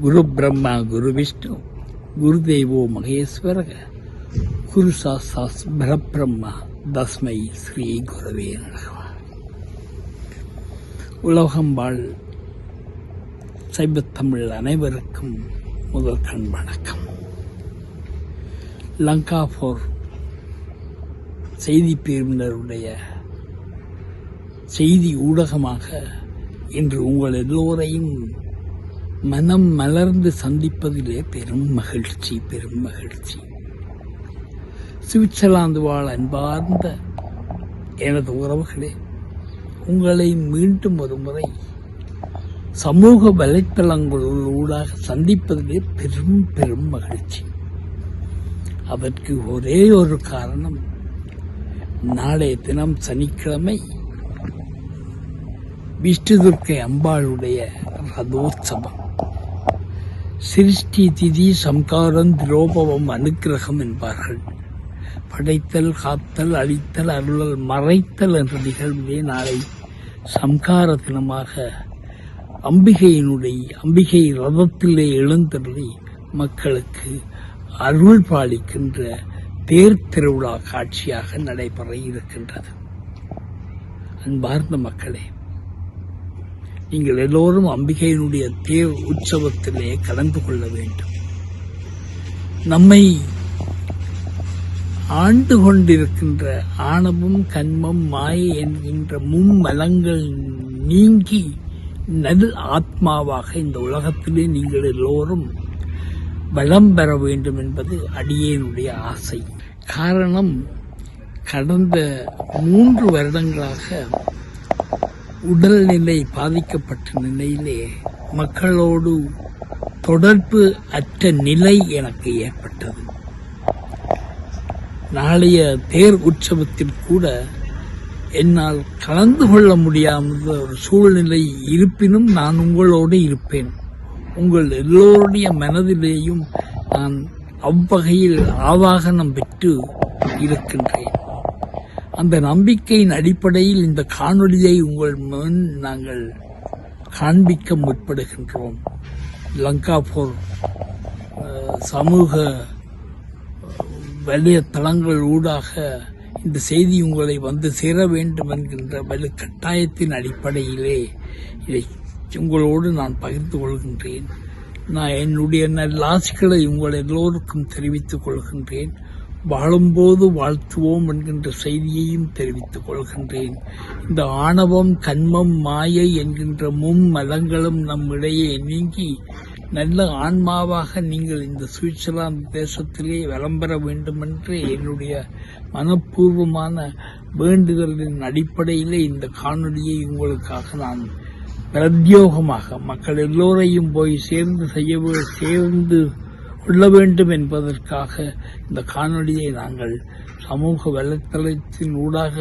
குரு பிரம்மா குரு விஷ்ணு குருதேவோ மகேஸ்வரக குரு சாஸ்தாஸ் பரபிரம்மா தஸ்மை ஸ்ரீ குருவே நமः உலகம் வாழ் சைவத்தமிழ் அனைவருக்கும் முதல் கண் வணக்கம். லங்கா போர் செய்தி பிரிவினருடைய செய்தி ஊடகமாக இன்று உங்கள் எல்லோரையும் மனம் மலர்ந்து சந்திப்பதிலே பெரும் மகிழ்ச்சி பெரும் மகிழ்ச்சி. சுவிட்சர்லாந்து வாழ் அன்பார்ந்த எனது உறவுகளே உங்களை மீண்டும் ஒரு முறை சமூக வலைத்தளங்களூடாக சந்திப்பதிலே பெரும் பெரும் மகிழ்ச்சி. அதற்கு ஒரே ஒரு காரணம் நாளைய தினம் சனிக்கிழமை விஷ்ணுதுர்க்கை அம்பாளுடைய ரதோத்சவம். சிருஷ்டி திதி சம்காரம் திரோபவம் அனுக்கிரகம் என்பார்கள். படைத்தல் காத்தல் அழித்தல் அருளல் மறைத்தல் என்ற நிகழ்வே நாளை சம்கார தினமாக அம்பிகையினுடைய அம்பிகை ரதத்திலே எழுந்தருளி மக்களுக்கு அருள் பாலிக்கின்ற தேர் திருவிழா காட்சியாக நடைபெற இருக்கின்றது. அன்பார்ந்த மக்களே நீங்கள் எல்லோரும் அம்பிகையினுடைய தேர் உற்சவத்திலே கலந்து கொள்ள வேண்டும். நம்மை ஆண்டு கொண்டிருக்கின்ற ஆணவம் கண்மம் மாயை என்கின்ற மும்மலங்கள் நீங்கி நல் ஆத்மாவாக இந்த உலகத்திலே நீங்கள் எல்லோரும் வளம் பெற வேண்டும் என்பது அடியேனுடைய ஆசை. காரணம் கடந்த மூன்று வருடங்களாக உடல்நிலை பாதிக்கப்பட்ட நிலையிலே மக்களோடு தொடர்பு அற்ற நிலை எனக்கு ஏற்பட்டது. நாளைய தேர் உற்சவத்தில் கூட என்னால் கலந்து கொள்ள முடியாத ஒரு சூழ்நிலை இருப்பினும் நான் உங்களோடு இருப்பேன். உங்கள் எல்லோருடைய மனதிலேயும் நான் அவ்வகையில் ஆவாகனம் பெற்று இருக்கின்றேன். அந்த நம்பிக்கையின் அடிப்படையில் இந்த காணொளியை உங்கள் முன் நாங்கள் காண்பிக்க முற்படுகின்றோம். லங்காபூர் சமூக வலைத்தளங்கள் ஊடாக இந்த செய்தி உங்களை வந்து சேர வேண்டும் என்கின்ற வலு கட்டாயத்தின் அடிப்படையிலே இதை உங்களோடு நான் பகிர்ந்து கொள்கின்றேன். நான் என்னுடைய நல்லாசிகளை உங்கள் எல்லோருக்கும் தெரிவித்துக் கொள்கின்றேன். வாழும்போது வாழ்த்துவோம் என்கின்ற செய்தியையும் தெரிவித்துக் கொள்கின்றேன். இந்த ஆணவம் கண்மம் மாயை என்கின்ற மும்மலங்களும் நம்மிடையே நீங்கி நல்ல ஆன்மாவாக நீங்கள் இந்த சுவிட்சர்லாந்து தேசத்திலே வலம் பெற வேண்டும் என்று என்னுடைய மனப்பூர்வமான வேண்டுதலின் அடிப்படையிலே இந்த காணொலியை உங்களுக்காக நான் பிரத்யோகமாக மக்கள் எல்லோரையும் போய் சேர்ந்து செய்ய சேர்ந்து கொள்ள வேண்டும் என்பதற்காக இந்த காணொளியை நாங்கள் சமூக வலைத்தளத்தின் ஊடாக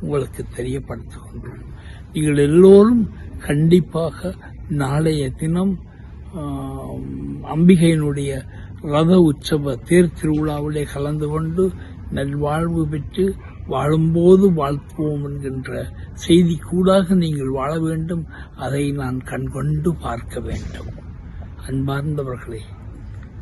உங்களுக்கு தெரியப்படுத்துகின்றோம் நீங்கள் எல்லோரும் கண்டிப்பாக நாளைய தினம் அம்பிகையினுடைய ரத உற்சவ தேர் திருவிழாவிலே கலந்து கொண்டு நல்வாழ்வு பெற்று வாழும்போது வாழ்த்துவோம் என்கின்ற செய்தி கூடாக நீங்கள் வாழ வேண்டும். அதை நான் கண்கொண்டு பார்க்க வேண்டும். அன்பார்ந்தவர்களே